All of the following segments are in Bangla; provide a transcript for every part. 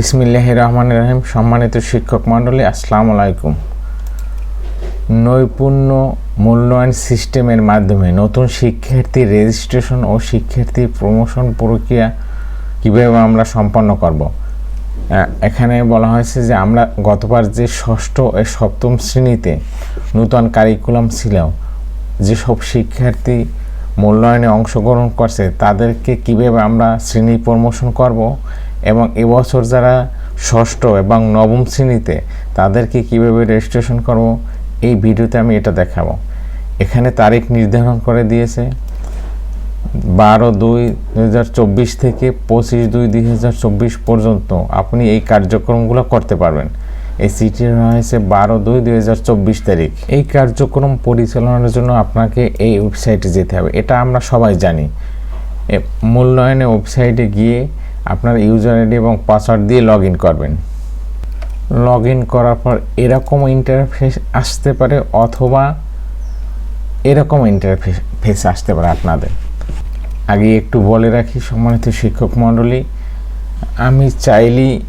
বিসমিল্লাহ রহমান রহিম, সম্মানিত শিক্ষক মণ্ডলী, আসসালামু আলাইকুম। নৈপুণ্য মূল্যায়ন সিস্টেমের মাধ্যমে নতুন শিক্ষার্থী রেজিস্ট্রেশন ও শিক্ষার্থী প্রমোশন প্রক্রিয়া কীভাবে আমরা সম্পন্ন করব? এখানে বলা হয়েছে যে আমরা গতবার যে ষষ্ঠ ও সপ্তম শ্রেণীতে নূতন কারিকুলাম ছিল যেসব শিক্ষার্থী মূল্যায়নে অংশগ্রহণ করছে, তাদেরকে কীভাবে আমরা শ্রেণি প্রমোশন করব এবং এবছর যারা ষষ্ঠ এবং নবম শ্রেণীতে, তাদেরকে কীভাবে রেজিস্ট্রেশন করব? এই ভিডিওতে আমি এটা দেখাবো। এখানে তারিখ নির্ধারণ করে দিয়েছে। বারো দুই দুই থেকে পঁচিশ দুই দুই পর্যন্ত আপনি এই কার্যক্রমগুলো করতে পারবেন। এই চিঠি হয়েছে বারো দুই দুই তারিখ। এই কার্যক্রম পরিচালনার জন্য আপনাকে এই ওয়েবসাইটে যেতে হবে। এটা আমরা সবাই জানি। মূল্যায়নে ওয়েবসাইটে গিয়ে আপনার ইউজার আইডি এবং পাসওয়ার্ড দিয়ে লগ ইন করবেন। লগ ইন করার পর এরকম ইন্টারফেস আসতে পারে অথবা এরকম ইন্টারফেস ফেস আসতে পারে আপনাদের। আগে একটু বলে রাখি, সম্মানিত শিক্ষক মণ্ডলী, আমি চাইলেই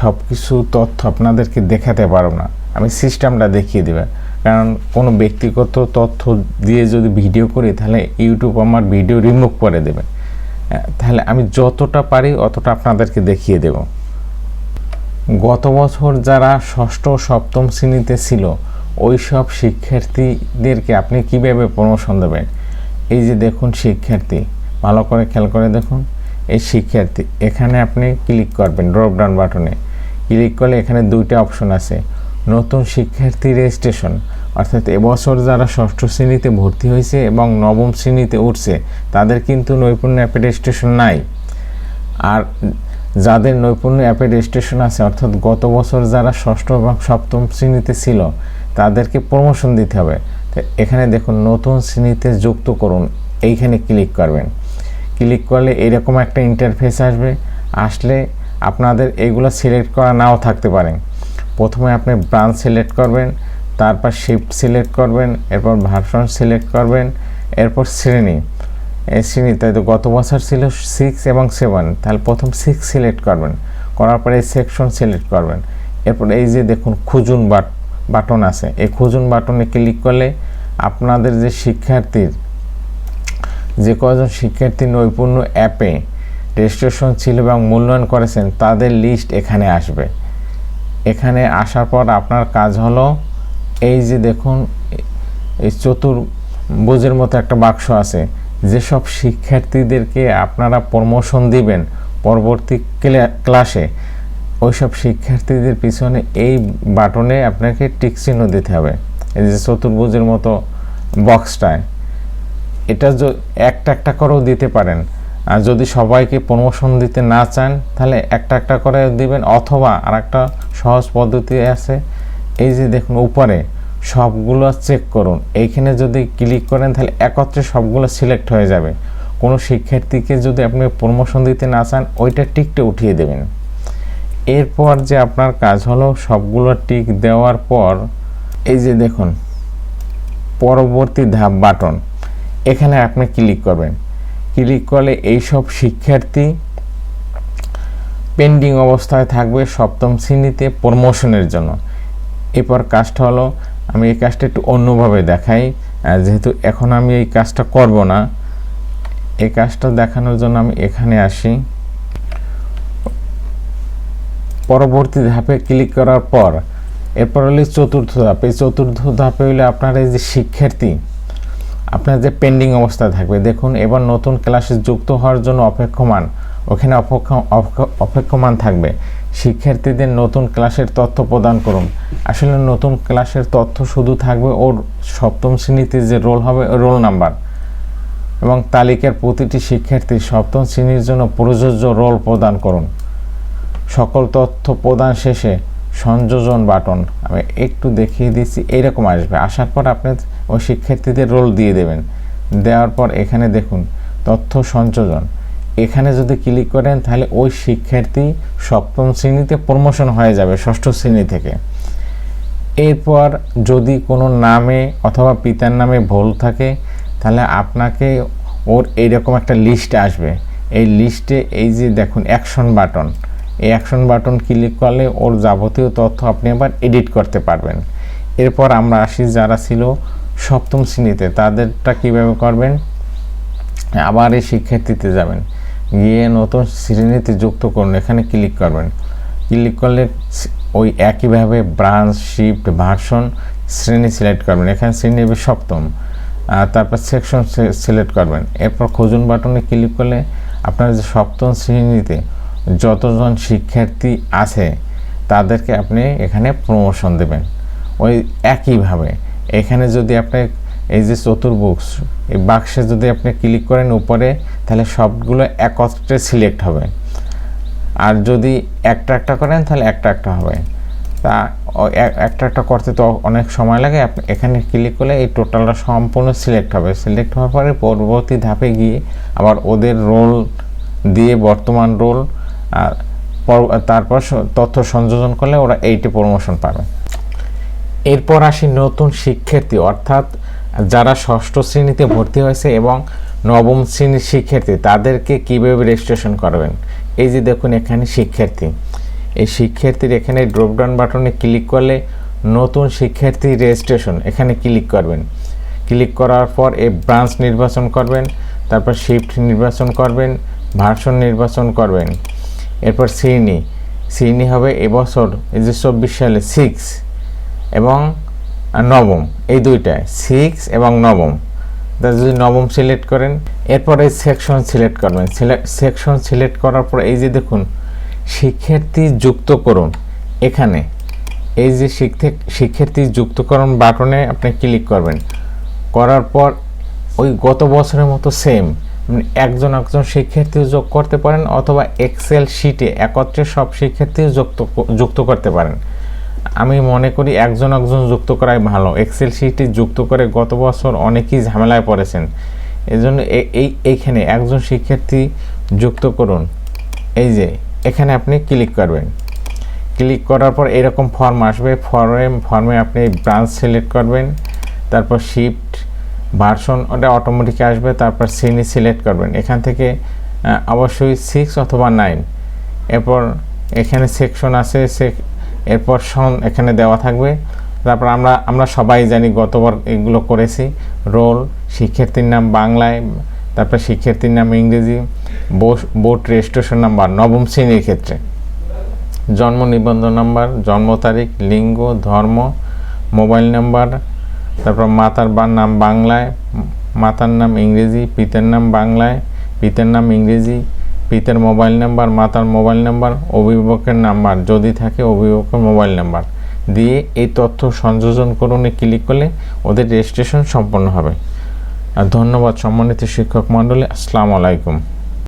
সব কিছু তথ্য আপনাদেরকে দেখাতে পারব না। আমি সিস্টেমটা দেখিয়ে দেবে। কারণ কোনো ব্যক্তিগত তথ্য দিয়ে যদি ভিডিও করি, তাহলে ইউটিউব আমার ভিডিও রিমুভ করে দেবে। তাহলে আমি যতটা পারি অতটা আপনাদেরকে দেখিয়ে দেব। গত বছর যারা ষষ্ঠ সপ্তম শ্রেণীতে ছিল ওই সব শিক্ষার্থীদেরকে আপনি কীভাবে প্রমোশন দেবেন? এই যে দেখুন শিক্ষার্থী, ভালো করে খেয়াল করে দেখুন, এই শিক্ষার্থী, এখানে আপনি ক্লিক করবেন ড্রপ ডাউন বাটনে ক্লিক করলে এখানে দুইটা অপশন আছে, নতুন শিক্ষার্থী রেজিস্ট্রেশন অর্থাৎ এবছর যারা ষষ্ঠ শ্রেণীতে ভর্তি হয়েছে এবং নবম শ্রেণীতে উঠছে, তাদের কিন্তু নৈপুণ্য অ্যাপে রেজিস্ট্রেশন নাই। আর যাদের নৈপুণ্য অ্যাপে রেজিস্ট্রেশন আছে, অর্থাৎ গত বছর যারা ষষ্ঠ এবং সপ্তম শ্রেণীতে ছিল, তাদেরকে প্রমোশন দিতে হবে। এখানে দেখুন, নতুন শ্রেণীতে যুক্ত করুন। এইখানে ক্লিক করবেন। ক্লিক করলে এরকম একটা ইন্টারফেস আসবে। আসলে আপনাদের এগুলো সিলেক্ট করা নাও থাকতে পারে। প্রথমে আপনি ব্রাঞ্চ সিলেক্ট করবেন। তারপর শিফট সিলেক্ট করবেন, এরপর ভার্সন সিলেক্ট করবেন, এরপর শ্রেণি। এই শ্রেণি, তাই তো গত বছর ছিল সিক্স এবং সেভেন তাহলে প্রথম সিক্স সিলেক্ট করবেন। করার পরে এই সেকশন সিলেক্ট করবেন। এরপর এই যে দেখুন খুঁজুন বাট বাটন আছে। এই খুঁজুন বাটনে ক্লিক করলে আপনাদের যে শিক্ষার্থীর, যে কজন শিক্ষার্থী নৈপুণ্য অ্যাপে রেজিস্ট্রেশন ছিল এবং মূল্যায়ন করেছেন, তাদের লিস্ট এখানে আসবে। এখানে আসার পর আপনার কাজ হলো এই যে দেখুন, এই চতুর্ভুজের মতো একটা বাক্স আছে, যেসব শিক্ষার্থীদেরকে আপনারা প্রমোশন দিবেন পরবর্তী ক্লা- ক্লাসে ওইসব শিক্ষার্থীদের পিছনে এই বাটনে আপনাকে টিক চিহ্ন দিতে হবে। এই যে চতুর্ভুজের মতো বক্সটায় এটা একটা একটা করেও দিতে পারেন। আর যদি সবাইকে প্রমোশন দিতে না চান, তাহলে একটা একটা করে দিবেন, অথবা আর একটা সহজ পদ্ধতি আছে এই যে দেখুন, উপরে সবগুলো চেক করুন। এইখানে যদি ক্লিক করেন, তাহলে একত্রে সবগুলো সিলেক্ট হয়ে যাবে। কোনো শিক্ষার্থীকে যদি আপনি প্রমোশন দিতে না চান, ওইটা টিকটা উঠিয়ে দেবেন। এরপর যে আপনার কাজ হলো, সবগুলো টিক দেওয়ার পর, এই যে দেখুন, পরবর্তী ধাপ বাটন এখানে আপনি ক্লিক করবেন। ক্লিক করলে এইসব শিক্ষার্থী পেন্ডিং অবস্থায় থাকবে সপ্তম শ্রেণীতে প্রমোশনের জন্য। এরপর কাজটা হলো, আমি এই কাজটা একটু অন্যভাবে দেখাই। যেহেতু এখন আমি এই কাজটা করব না, এই কাজটা দেখানোর জন্য আমি এখানে আসি। পরবর্তী ধাপে ক্লিক করার পর, এরপর হলে চতুর্থ ধাপ। এই চতুর্থ ধাপে হলে আপনার এই যে শিক্ষার্থী, আপনার যে পেন্ডিং অবস্থায় থাকবে। দেখুন, এবার নতুন ক্লাসে যুক্ত হওয়ার জন্য অপেক্ষমান, ওখানে অপেক্ষ- অপেক্ষ- অপেক্ষমান থাকবে। শিক্ষার্থীদের নতুন ক্লাসের তথ্য প্রদান করুন। আসলে নতুন ক্লাসের তথ্য শুধু থাকবে ওর সপ্তম শ্রেণীতে যে রোল হবে রোল নাম্বার। এবং তালিকার প্রতিটি শিক্ষার্থী সপ্তম শ্রেণির জন্য প্রযোজ্য রোল প্রদান করুন। সকল তথ্য প্রদান শেষে সংযোজন বাটন, আমি একটু দেখিয়ে দিচ্ছি এইরকম আসবে। আসার পর আপনি ওই শিক্ষার্থীদের রোল দিয়ে দেবেন। দেওয়ার পর এখানে দেখুন, তথ্য সংযোজন। এখানে যদি ক্লিক করেন, তাহলে ওই শিক্ষার্থী সপ্তম শ্রেণীতে প্রমোশন হয়ে যাবে, ষষ্ঠ শ্রেণি থেকে। এরপর যদি কোনো নামে অথবা পিতার নামে ভুল থাকে, তাহলে আপনাকে ওর এইরকম একটা লিস্ট আসবে। এই লিস্টে এই যে দেখুন অ্যাকশন বাটন এই অ্যাকশন বাটন ক্লিক করলে ওর যাবতীয় তথ্য আপনি আবার এডিট করতে পারবেন। এরপর আমরা আসি যারা ছিল সপ্তম শ্রেণীতে, তাদেরটা কীভাবে করবেন? আবার এই শিক্ষার্থীতে যাবেন। গিয়ে নতুন শ্রেণীতে যুক্ত করুন। এখানে ক্লিক করবেন। ক্লিক করলে ওই একইভাবে ব্রাঞ্চ শিফট ভার্সন শ্রেণি সিলেক্ট করবেন। এখানে শ্রেণি নেবে সপ্তম। তারপর সেকশন সিলেক্ট করবেন। এরপর খুঁজুন বাটনে ক্লিক করলে আপনার যে সপ্তম শ্রেণীতে যতজন শিক্ষার্থী আছে, তাদেরকে আপনি এখানে প্রমোশন দেবেন। ওই একইভাবে। এখানে যদি আপনি এই যে চতুর্বুক্স এই বাক্সে যদি আপনি ক্লিক করেন উপরে, তাহলে সবগুলো একত্রে সিলেক্ট হবে। আর যদি একটা একটা করেন, তাহলে একটা একটা হবে। তা একটা একটা করতে তো অনেক সময় লাগে। এখানে ক্লিক করলে এই টোটালটা সম্পূর্ণ সিলেক্ট হবে। সিলেক্ট হওয়ার পরে পরবর্তী ধাপে গিয়ে আবার ওদের রোল দিয়ে বর্তমান রোল আর তারপর তথ্য সংযোজন করলে ওরা এইটি প্রমোশন পাবে। এরপর আসি নতুন শিক্ষার্থী, অর্থাৎ যারা ষষ্ঠ শ্রেণীতে ভর্তি হয়েছে এবং নবম শ্রেণির শিক্ষার্থী, তাদেরকে কীভাবে রেজিস্ট্রেশন করবেন? এই যে দেখুন এখানে শিক্ষার্থী। এই শিক্ষার্থীর এখানে ড্রপডাউন বাটনে ক্লিক করলে নতুন শিক্ষার্থী রেজিস্ট্রেশন এখানে ক্লিক করবেন। ক্লিক করার পর এই ব্রাঞ্চ নির্বাচন করবেন, তারপর শিফট নির্বাচন করবেন ভার্সন নির্বাচন করবেন। এরপর শ্রেণি। শ্রেণি হবে এবছর, এই যে চব্বিশ সালে সিক্স এবং নবম, এই দুইটায় সিক্স এবং নবম। যদি নবম সিলেক্ট করেন, এরপরে সেকশন সিলেক্ট করবেন। সেকশন সিলেক্ট করার পর এই যে দেখুন, শিক্ষার্থী যুক্ত করুন। এখানে এই যে শিক্ষার্থী যুক্তকরণ বাটনে আপনি ক্লিক করবেন। করার পর ওই গত বছরের মতো সেম মানে একজন একজন শিক্ষার্থী যোগ করতে পারেন অথবা এক্সেল শিটে একত্রে সব শিক্ষার্থী যুক্ত যুক্ত করতে পারেন। আমি মনে করি একজন একজন যুক্ত করাই ভালো। এক্সেল শিটে যুক্ত করে গত বছর অনেকেই ঝামেলায় পড়েছেন। এজন্য এই, এইখানে একজন শিক্ষার্থী যুক্ত করুন। এই যে, এখানে আপনি ক্লিক করবেন। ক্লিক করার পর এরকম ফর্ম আসবে। ফর্মে ফর্মে আপনি ব্রাঞ্চ সিলেক্ট করবেন। তারপর শিফট ভার্সন ওটা অটোমেটিক আসবে। তারপর শ্রেণি সিলেক্ট করবেন। এখান থেকে অবশ্যই সিক্স অথবা নাইন এরপর এখানে সেকশন আছে। এরপর সন এখানে দেওয়া থাকবে। তারপর আমরা আমরা সবাই জানি গতবার এগুলো করেছি। রোল, শিক্ষার্থীর নাম বাংলায়, তারপর শিক্ষার্থীর নাম ইংরেজি বোর্ড রেজিস্ট্রেশন নাম্বার, নবম শ্রেণির ক্ষেত্রে। জন্ম নিবন্ধন নাম্বার, জন্ম তারিখ, লিঙ্গ, ধর্ম, মোবাইল নাম্বার, তারপর মাতার নাম বাংলায়, মাতার নাম ইংরেজি, পিতার নাম বাংলায়, পিতার নাম ইংরেজি পিতার মোবাইল নাম্বার, মাতার মোবাইল নাম্বার, অভিভাবকের নাম্বার, যদি থাকে অভিভাবকের মোবাইল নাম্বার। দিয়ে এই তথ্য সংযোজন করুন ক্লিক করলে ওদের রেজিস্ট্রেশন সম্পন্ন হবে। আর ধন্যবাদ সম্মানিত শিক্ষক মণ্ডলী, আসসালামু আলাইকুম।